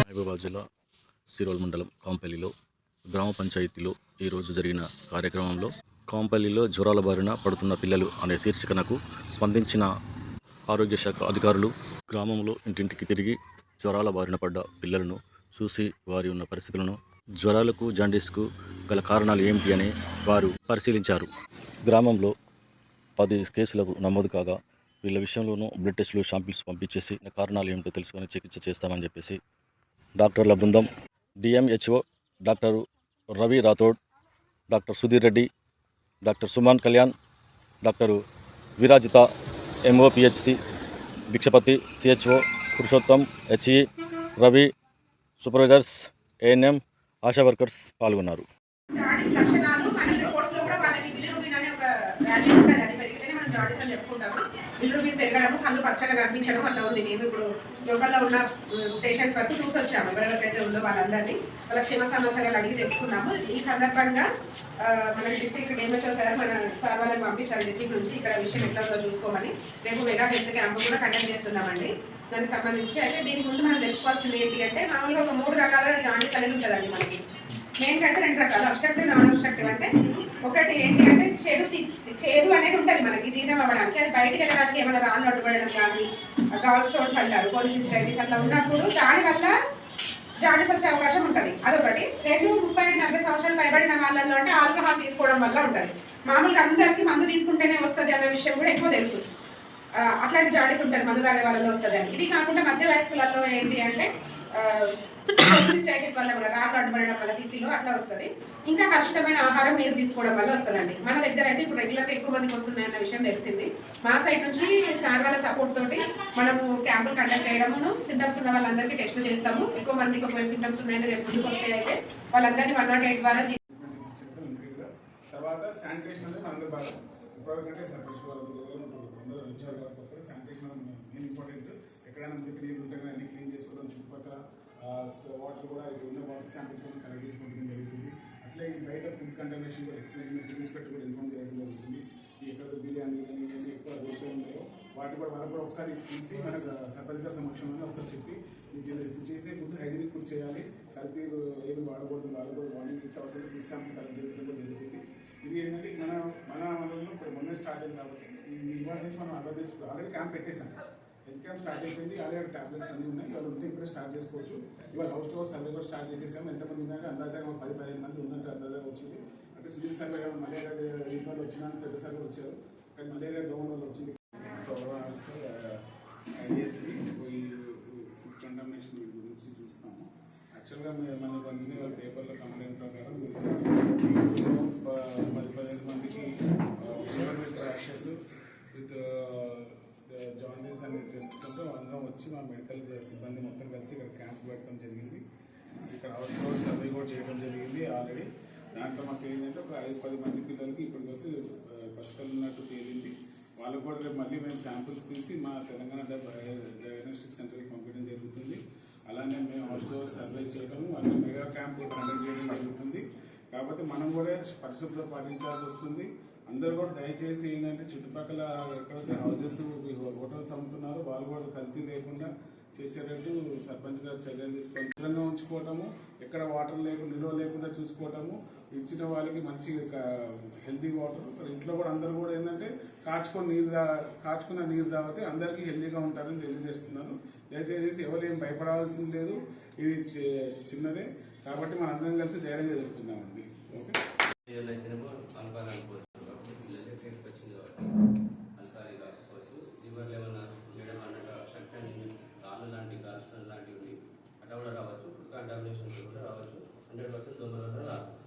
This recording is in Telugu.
మహబూబాబాద్ జిల్లా సిరోల్ మండలం కాంపల్లిలో గ్రామ పంచాయతీలో ఈరోజు జరిగిన కార్యక్రమంలో కాంపల్లిలో జ్వరాల బారిన పడుతున్న పిల్లలు అనే శీర్షికనకు స్పందించిన ఆరోగ్య శాఖ అధికారులు గ్రామంలో ఇంటింటికి తిరిగి జ్వరాల బారిన పడ్డ పిల్లలను చూసి వారి ఉన్న పరిస్థితులను జ్వరాలకు జాండీస్కు గల కారణాలు ఏమిటి అని వారు పరిశీలించారు. గ్రామంలో పది కేసులకు నమోదు కాగా వీళ్ళ విషయంలోనూ బ్లడ్ టెస్టులు షాంపిల్స్ పంపించేసి కారణాలు ఏమిటో తెలుసుకొని చికిత్స చేస్తామని చెప్పేసి డాక్టర్ల బృందం DMHO doctor Ravi Rathod doctor Sudhir Reddy doctor Suman Kalyan doctor Virajita MO PHC Bhikshapathi CHO Purushottam HE Ravi supervisors ANM ASHA workers పాల్గొన్నారు. జాడిస్ లక్షణాలు మన ఇల్లు మీరు పెరగడము కళ్ళు పచ్చగా కనిపించడం అట్లా ఉంది. మేము ఇప్పుడు యోగాలో ఉన్న పేషెంట్స్ వరకు చూసి వచ్చాము ఎవరెవరికైతే ఉందో వాళ్ళందరినీ వాళ్ళ క్షేమ సమాచారాలు అడిగి తెలుసుకున్నాము. ఈ సందర్భంగా మన డిస్ట్రిక్ట్ డిఎంహెచ్ఓ సార్ మన సార్ వాళ్ళని పంపించారు డిస్ట్రిక్ట్ నుంచి. ఇక్కడ విషయం ఎట్లా ఉందో చూసుకోమని. రేపు మెగా హెల్త్ క్యాంప్ కూడా కండక్ట్ చేస్తున్నామండి. దానికి సంబంధించి అయితే దీని ముందు మనం తెలుసుకోవాల్సింది ఏంటి అంటే మామూలుగా ఒక మూడు రకాల జాండీస్ అనేది ఉంటుందండి మనకి. మెయిన్ రెండు రకాలు అబ్స్ట్రక్టివ్ నాన్ అబ్స్ట్రక్టివ్ అంటే ఒకటి ఏంటి అంటే చెడు చేదు అనేది ఉంటుంది మనకి జీర్ణం అవ్వడానికి అది బయటికి వెళ్ళడానికి ఏమైనా రాళ్ళు అడ్డుపడడం కానీ గాల్ స్టోన్స్ అంటారు పోలిసిస్టైటిస్ అట్లా ఉన్నప్పుడు దానివల్ల జాండీస్ వచ్చే అవకాశం ఉంటుంది. అదొకటి. రెండు ముప్పై ఐదు నలభై సంవత్సరాలు పైబడిన వాళ్ళల్లో అంటే ఆల్కహాల్ తీసుకోవడం వల్ల ఉంటుంది. మామూలుగా అందరికీ మందు తీసుకుంటేనే వస్తుంది అన్న విషయం కూడా ఎక్కువ తెలుసు. అట్లాంటి జాడీస్ ఉంటుంది మందు తాగే వాళ్ళలో వస్తుంది అని. ఇది కాకుండా మధ్య వయస్కులలో ఏంటి అంటే స్టైటిస్ వల్ల కూడా రాళ్ళు అడ్డుపడడం వల్ల తిత్తిలో అట్లా వస్తుంది. ఇంకా కలుషితమైన ఆహారం నీరు తీసుకోవడం వల్ల వస్తుందండి. మన దగ్గర అయితే ఇప్పుడు రెగ్యులర్గా ఎక్కువ మందికి వస్తున్నాయన్న విషయం తెలిసింది. మా సైడ్ నుంచి సార్ వాళ్ళ సపోర్ట్ తోటి మనము క్యాంపులు కండక్ట్ చేయడము సిమ్టమ్స్ ఉన్న వాళ్ళందరికీ టెస్టులు చేస్తాము. ఎక్కువ మందికి ఒకవేళ సిమ్టమ్స్ ఉన్నాయని రేపు ముందుకు వస్తే అయితే వాళ్ళందరినీ వన్ నాట్ ఎయిట్ ద్వారా తర్వాత శానిటేషన్ అనేది మనందరూ బాగా. ఇప్పటికంటే సర్ఫేస్ వాళ్ళు అందరూ వచ్చారు కాబట్టి శానిటేషన్ మెయిన్ ఇంపార్టెంట్ ఎక్కడైనా మీకు నీళ్ళు ఉంటే అన్ని క్లీన్ చేసుకోవడం చుట్టుపక్కల వాటర్ కూడా ఇక్కడ ఉన్న వాటర్ శాంపిల్స్ కూడా కలెక్ట్ చేసుకోవడం జరుగుతుంది. అట్లే ఈ బయట ఫుడ్ కంటమినేషన్ కూడా ఫిలిస్ పెట్టి కూడా ఇన్ఫార్మ్ చేయడం జరుగుతుంది. ఎక్కడ బిర్యానీ కానీ ఇవన్నీ ఎక్కువ దొరుకుతూ ఉన్నాయో వాటి కూడా వాళ్ళు కూడా ఒకసారి తీసి మనకు సర్పంచ్ గారి సమక్షంలో ఒకసారి చెప్పి మీకు ఫుడ్ చేసే ఫుడ్ హైజీనిక్ ఫుడ్ చేయాలి. కల్తీ ఏమి వాడకూడదు వాడకూడదు. వాడికి ఇచ్చే అవసరం ఫుడ్ శాంపుల్ కలెక్ట్ చేయడం జరుగుతుంది. ఇది ఏంటంటే మన మన రోజులు ఇప్పుడు మొన్న స్టార్ట్ అయింది కాబట్టి. ఈ ఇవాళ నుంచి మనం అవేర్నెస్ ఆల్రెడీ క్యాంప్ పెట్టేసాం హెల్త్ క్యాంప్ స్టార్ట్ అయిపోయింది. అలాగే టాబ్లెట్స్ అన్ని ఉన్నాయి. ఇవాళ ఉంటే ఇప్పుడే స్టార్ట్ చేసుకోవచ్చు. ఇవాళ హౌస్ టు హౌస్ సర్వే కూడా స్టార్ట్ చేసేసాం. ఎంతమంది ఉన్నారో? అందాక పది పదిహేను మంది ఉన్నట్టు అందాక వచ్చింది. అంటే సివిల్ సర్వే మలేరియా ఇబ్బంది వచ్చినా పెద్ద సర్వే వచ్చారు. కానీ మలేరియా డౌన్ వల్ల వచ్చింది. ఐడిఎస్కి ఫుడ్ కంటామినేషన్ గురించి చూస్తాము. యాక్చువల్గా మేము మన కంపెనీ వాళ్ళ పేపర్లో కంప్లైంట్ ప్రకారం పది పదిహేను మందికి విత్ జాండీస్ అనేది తెలుసుకుంటూ అందరం వచ్చి మా మెడికల్ సిబ్బంది మొత్తం కలిసి ఇక్కడ క్యాంప్ పెట్టడం జరిగింది. ఇక్కడ అవుట్ డోర్ సర్వే కూడా చేయడం జరిగింది ఆల్రెడీ. దాంట్లో మాకు ఏంటంటే ఒక ఐదు పది మంది పిల్లలకి ఇప్పటివరకు పసుకలు ఉన్నట్టు తేలింది. వాళ్ళకు కూడా రేపు మళ్ళీ మేము శాంపిల్స్ తీసి మా తెలంగాణ డయాగ్నోస్టిక్ సెంటర్కి పంపించడం జరుగుతుంది. అలానే మేము హౌస్ సర్వే చేయడం అన్ని మెగా క్యాంప్ కండక్ట్ చేయడం జరుగుతుంది. కాబట్టి మనం కూడా పరిశుభ్రత పాటించాల్సి వస్తుంది. అందరూ కూడా దయచేసి ఏంటంటే చుట్టుపక్కల ఎక్కడైతే హౌజెస్ హోటల్స్ అమ్ముతున్నారో వాళ్ళు కూడా కల్తీ లేకుండా చేసేటట్టు సర్పంచ్ గారు చర్యలు తీసుకొని దూరంగా ఉంచుకోవటము ఎక్కడ వాటర్ లేకుండా నిల్వ లేకుండా చూసుకోవటము ఇచ్చిన వాళ్ళకి మంచి హెల్తీ వాటర్ ఇంట్లో కూడా అందరూ కూడా ఏంటంటే కాచుకొని నీరు తా కాచుకున్న నీరు తాగితే అందరికీ హెల్తీగా ఉంటారని తెలియజేస్తున్నాను. దయచేసి ఎవరు ఏం భయపడాల్సింది లేదు. ఇది చిన్నదే. కాబట్టి మనందరం కలిసి ధైర్యంగా ఎదుర్కొందామండి. ఓకే? కంటామినేషన్ కూడా రావచ్చు. హండ్రెడ్ పర్సెంట్ దొంగలు కూడా రావచ్చు.